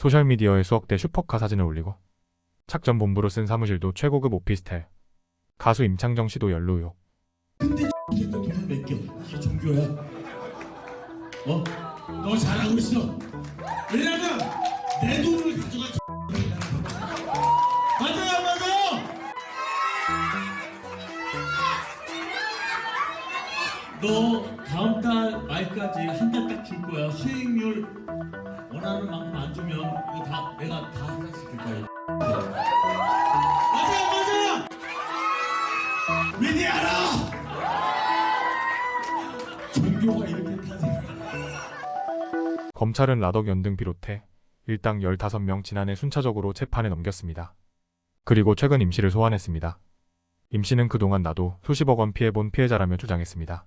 소셜미디어에 수억대 슈퍼카 사진을 올리고 착전 본부로 쓴 사무실도 최고급 오피스텔 가수 임창정 씨도 연루 의혹 이게 돈을 맡겨 이게 종교야 어? 너 잘하고 있어 왜냐면 내돈 너 다음 달 말까지 한 달 딱 줄 거야 수익률 원하는 만큼 안 주면 이거 다 내가 다 하나씩 줄 거야 맞아요 안 맞아요 미디 알아 종교가 이렇게 탄생 검찰은 라덕 연등 비롯해 일당 15명 지난해 순차적으로 재판에 넘겼습니다. 그리고 최근 임 씨를 소환했습니다. 임 씨는 그동안 나도 수십억 원 피해본 피해자라며 주장했습니다.